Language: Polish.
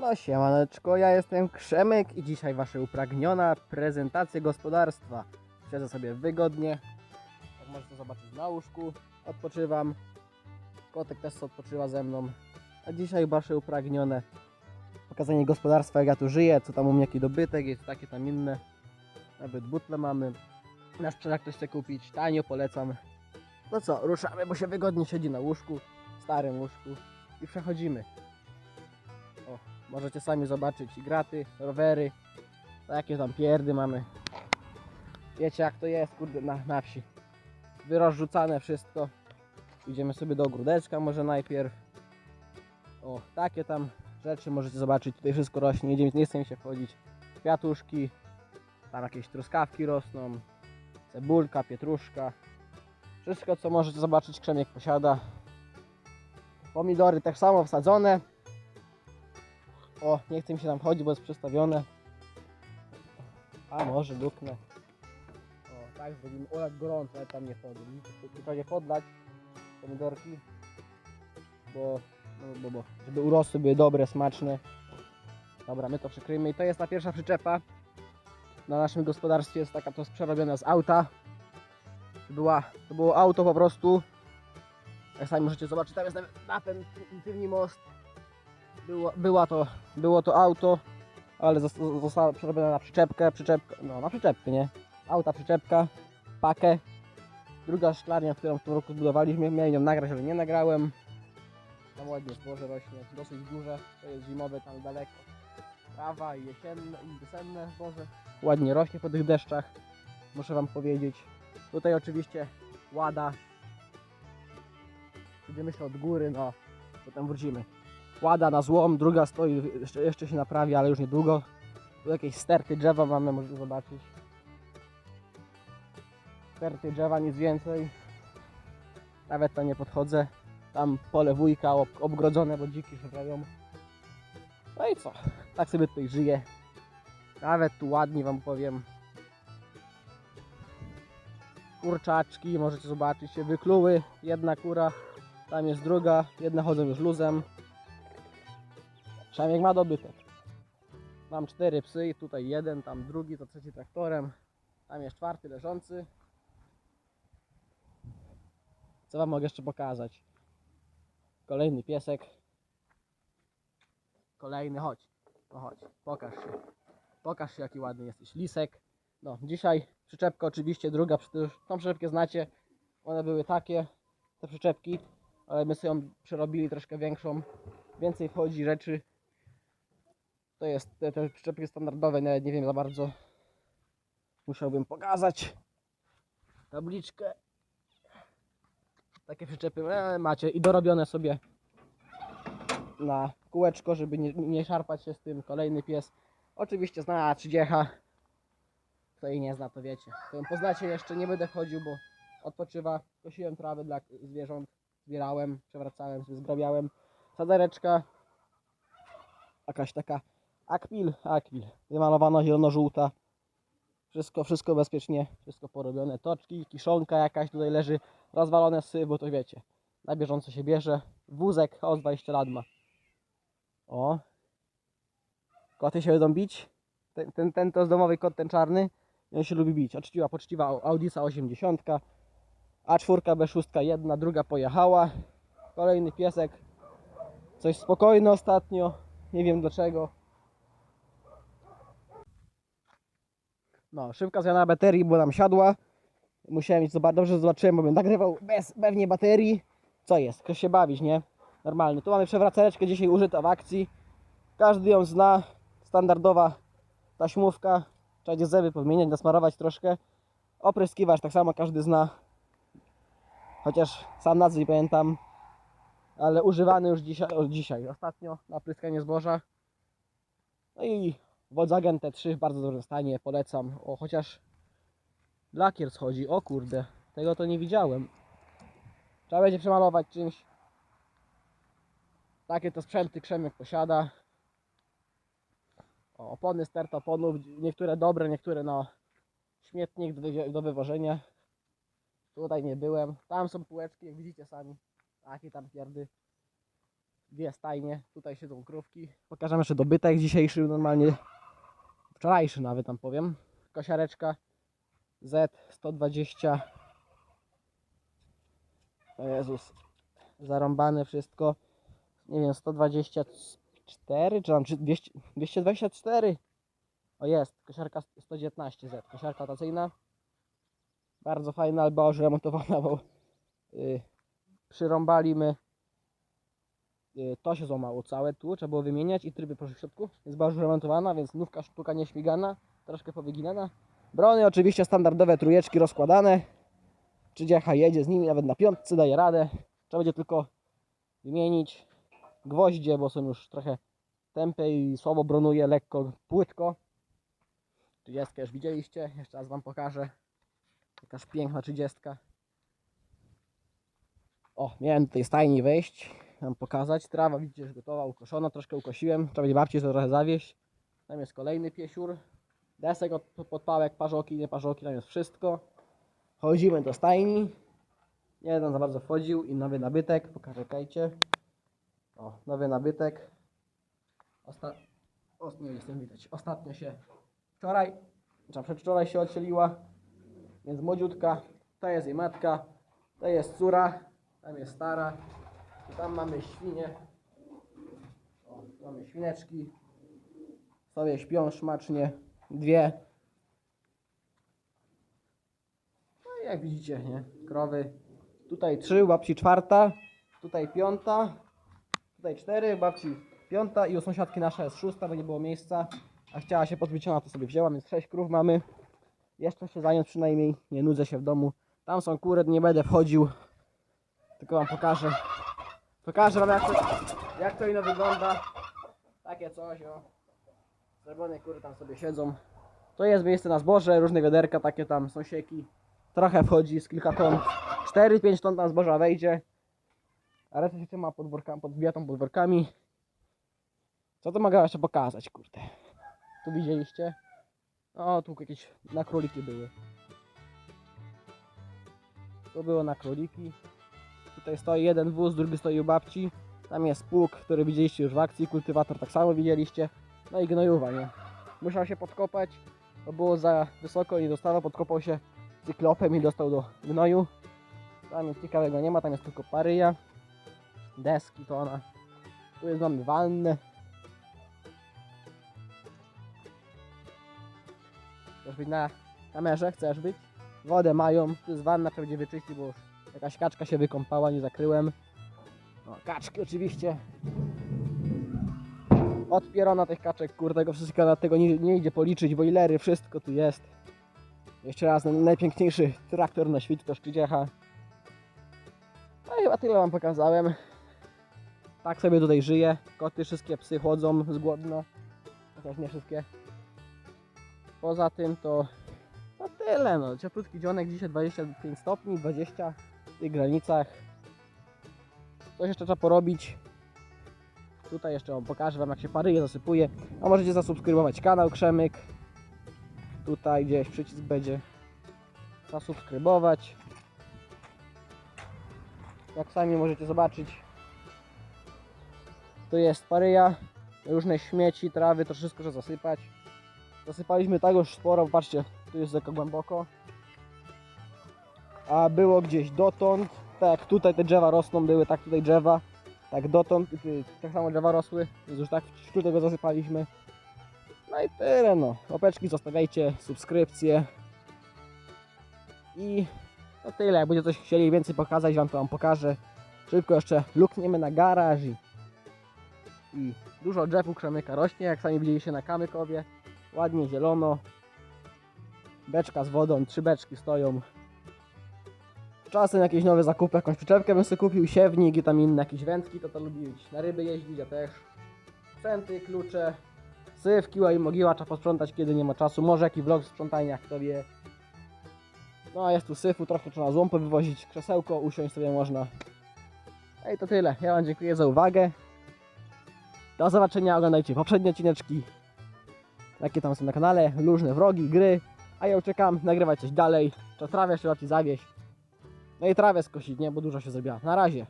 No siemaneczko, ja jestem Krzemek i dzisiaj wasza upragniona prezentacja gospodarstwa. Siedzę sobie wygodnie, jak możecie zobaczyć na łóżku, odpoczywam. Kotek też odpoczywa ze mną. A dzisiaj wasze upragnione pokazanie gospodarstwa, jak ja tu żyję, co tam u mnie jaki dobytek jest, takie tam inne. Nawet butle mamy. Na sprzedaż ktoś chce kupić, tanio polecam. No co, ruszamy, bo się wygodnie siedzi na łóżku, starym łóżku i przechodzimy. Możecie sami zobaczyć graty, rowery, takie tam pierdy mamy. Wiecie jak to jest, kurde, na, na wsi. Wyrozrzucane wszystko. Idziemy sobie do ogródeczka może najpierw. O, takie tam rzeczy możecie zobaczyć. Tutaj wszystko rośnie, nie, nie chce mi się wchodzić. Kwiatuszki, tam jakieś truskawki rosną, cebulka, pietruszka. Wszystko co możecie zobaczyć Krzemiek posiada. Pomidory tak samo wsadzone. O, nie chce mi się tam wchodzić, bo jest przestawione. A może duknę. O, tak zrobimy. O, jak gorąco, ale tam nie tu- Tylko nie podlać pomidorki. Bo, no, bo, bo, żeby urosły, były dobre, smaczne. Dobra, my to przykryjmy. I to jest ta pierwsza przyczepa. Na naszym gospodarstwie jest taka to jest przerobiona z auta. Była, to było auto po prostu. Jak sami możecie zobaczyć, tam jest nawet napęd, tylni most. Było, była to, było to auto, ale zos- została przerobiona na przyczepkę, przyczepkę, no na przyczepkę, nie? Auta, przyczepka, pakę. Druga szklarnia, którą w tym roku zbudowaliśmy, miałem ją nagrać, ale nie nagrałem. Tam ładnie zboże rośnie, dosyć duże, to jest zimowe tam daleko. Trawa i jesienne i wiosenne zboże. Ładnie rośnie po tych deszczach, muszę wam powiedzieć. Tutaj oczywiście łada. Idziemy się od góry, no potem wrócimy. Łada na złom, druga stoi, jeszcze, jeszcze się naprawi, ale już niedługo. Tu jakieś sterty drzewa mamy, możecie zobaczyć. Sterty drzewa, nic więcej. Nawet tam nie podchodzę. Tam pole wujka ob, obgrodzone, bo dziki szukają. No i co? Tak sobie tutaj żyję. Nawet tu ładnie wam powiem. Kurczaczki, możecie zobaczyć, się wykluły. Jedna kura, tam jest druga. Jedne chodzą już luzem. Przynajmniej ma dobytek. Mam cztery psy tutaj jeden, tam drugi, to trzeci traktorem. Tam jest czwarty leżący. Co wam mogę jeszcze pokazać? Kolejny piesek. Kolejny, chodź. No chodź, pokaż się. Pokaż się jaki ładny jesteś. Lisek. No, dzisiaj przyczepka oczywiście druga, tą przyczepkę znacie. One były takie, te przyczepki, ale my sobie ją przerobili troszkę większą. Więcej wchodzi rzeczy. To jest te, te przyczepki standardowe, nawet nie wiem za bardzo. Musiałbym pokazać tabliczkę. Takie przyczepy e, macie i dorobione sobie na kółeczko, żeby nie, nie szarpać się z tym. Kolejny pies. Oczywiście zna 30. Kto jej nie zna, to wiecie. To ją poznacie jeszcze, nie będę wchodził, bo odpoczywa. Kosiłem trawę dla zwierząt, zbierałem, przewracałem, zgrabiałem. Sadereczka. Jakaś taka akpil, akpil. Wymalowana zielono-żółta. Wszystko, wszystko bezpiecznie, wszystko porobione. Toczki, kiszonka jakaś tutaj leży, rozwalone sy, bo to wiecie. Na bieżąco się bierze. Wózek, o z 20 lat ma. O. Koty się będą bić. Ten, ten, ten to jest domowy kot, ten czarny. I on się lubi bić. Poczciwa, poczciwa Audisa 80. A4, B6, jedna, druga pojechała. Kolejny piesek. Coś spokojny ostatnio. Nie wiem dlaczego. No, szybka zmiana baterii, bo nam siadła. Musiałem iść dobrze zobaczyłem, bo bym nagrywał bez pewnie baterii. Co jest? Chcesz się bawić, nie? Normalny. Tu mamy przewracereczkę dzisiaj użyta w akcji. Każdy ją zna. Standardowa taśmówka. Trzeba będzie zęby podmieniać, nasmarować troszkę. Opryskiwacz tak samo każdy zna. Chociaż sam nazwy pamiętam. Ale używany już dzisiaj, dzisiaj ostatnio na pryskanie zboża. No i Volkswagen T3 w bardzo dobrym stanie, polecam. O, chociaż lakier schodzi, o kurde, tego to nie widziałem. Trzeba będzie przemalować czymś. Takie to sprzęty Krzemek posiada. O, opony start oponów, niektóre dobre, niektóre no śmietnik do, do wywożenia. Tutaj nie byłem. Tam są półeczki, jak widzicie sami. Takie tam pierdy. dwie stajnie, tutaj siedzą krówki. Pokażę jeszcze dobytek dzisiejszy, normalnie wczorajszy nawet tam powiem. Kosiareczka Z 120. O Jezus, zarąbane wszystko. Nie wiem, 124 czy tam czy 200, 224. O jest, kosiarka 119 Z, kosiarka rotacyjna. Bardzo fajna, była już remontowana, bo yy. Yy, to się złamało całe tu, trzeba było wymieniać i tryby poszły w środku. Jest była już remontowana, więc nówka sztuka nieśmigana, troszkę powyginana. Brony oczywiście standardowe trójeczki rozkładane. Czydziecha jedzie z nimi, nawet na piątce daje radę. Trzeba będzie tylko wymienić gwoździe, bo są już trochę tępe i słabo bronuje, lekko, płytko. 30 już widzieliście, jeszcze raz Wam pokażę. Jakaż piękna 30. O, miałem tutaj stajni wejść, Wam pokazać. Trawa widzicie, gotowa, ukoszona, troszkę ukosiłem. Trzeba będzie babci trochę zawieść. Tam jest kolejny piesiur. Desek od podpałek, parzoki, nie parzoki, tam jest wszystko. Chodzimy do stajni. Będę za bardzo wchodził i nowy nabytek, pokażę O, nowy nabytek. Osta... O, nie jestem widać. Ostatnio się wczoraj, czy przedwczoraj się odstrzeliła, więc młodziutka. To jest jej matka, to jest córa, tam jest stara. Tam mamy świnie. O, mamy świneczki. Sobie śpią szmacznie. Dwie. No i jak widzicie, nie? Krowy. Tutaj trzy, babci czwarta. Tutaj piąta. Tutaj cztery, babci piąta i u sąsiadki nasza jest szósta, bo nie było miejsca. A chciała się pozbyć ona, to sobie wzięła, więc sześć krów mamy. Jeszcze się zająć przynajmniej, nie nudzę się w domu. Tam są kury, nie będę wchodził. Tylko wam pokażę. Pokażę wam jak to, jak to ino wygląda. Takie coś, o. Czerwone kury tam sobie siedzą. To jest miejsce na zboże, różne wiaderka, takie tam sąsieki. Trochę wchodzi z kilka ton. 4-5 ton tam zboża wejdzie. A reszta się trzyma podworkami, podbijatą podworkami. Co to mogę jeszcze pokazać, kurde? Tu widzieliście? O, tu jakieś na króliki były. Tu było na króliki. Tutaj stoi jeden wóz, drugi stoi u babci. Tam jest pług, który widzieliście już w akcji. Kultywator tak samo widzieliście. No i gnojowa, nie? Musiał się podkopać, bo było za wysoko i dostawał. Podkopał się cyklopem i dostał do gnoju. Tam nic ciekawego nie ma, tam jest tylko paryja. Deski to ona. Tu jest mamy wannę. Chcesz być na kamerze? Chcesz być? Wodę mają, tu jest wanna, trzeba będzie wyczyścić, bo już jakaś kaczka się wykąpała, nie zakryłem. O, kaczki oczywiście. Odpierona tych kaczek, kurde, tego wszystkiego na tego nie, nie idzie policzyć, bo ilery, wszystko tu jest. Jeszcze raz, no, najpiękniejszy traktor na świecie to Szczydziecha. No i chyba tyle wam pokazałem. Tak sobie tutaj żyje. Koty, wszystkie psy chodzą z głodno. Chociaż nie wszystkie. Poza tym to no tyle no. Cieplutki dzionek dzisiaj 25 stopni, 20 w tych granicach. Coś jeszcze trzeba porobić. Tutaj jeszcze wam pokażę wam jak się paryje zasypuje. A możecie zasubskrybować kanał Krzemyk. Tutaj gdzieś przycisk będzie. Zasubskrybować. Jak sami możecie zobaczyć. Tu jest paryja. Różne śmieci, trawy, to wszystko trzeba zasypać. Zasypaliśmy tak już sporo, patrzcie, tu jest jako głęboko. A było gdzieś dotąd, tak jak tutaj te drzewa rosną, były tak tutaj drzewa, tak dotąd, tu tak samo drzewa rosły, więc już tak w tego zasypaliśmy. No i tyle no, łapeczki zostawiajcie, subskrypcje. I to tyle, jak będziecie coś chcieli więcej pokazać, wam to wam pokażę. Szybko jeszcze lukniemy na garaż i, i dużo drzew u Krzemyka rośnie, jak sami widzieliście na Kamykowie. Ładnie zielono. Beczka z wodą, trzy beczki stoją. Czasem jakieś nowe zakupy, jakąś przyczepkę bym sobie kupił, siewnik i tam inne jakieś wędki, to to lubić. Na ryby jeździć, ja też. Sprzęty, klucze, syf, kiła i mogiła, trzeba posprzątać kiedy nie ma czasu. Może jakiś vlog sprzątania, kto wie. No a jest tu syfu, trochę trzeba złom wywozić, krzesełko, usiąść sobie można. No i to tyle. Ja Wam dziękuję za uwagę. Do zobaczenia, oglądajcie poprzednie odcineczki jakie tam są na kanale, różne wrogi, gry, a ja uciekam, nagrywać coś dalej, to trawę jeszcze zawieść, no i trawę skosić, nie, bo dużo się zrobiła. Na razie.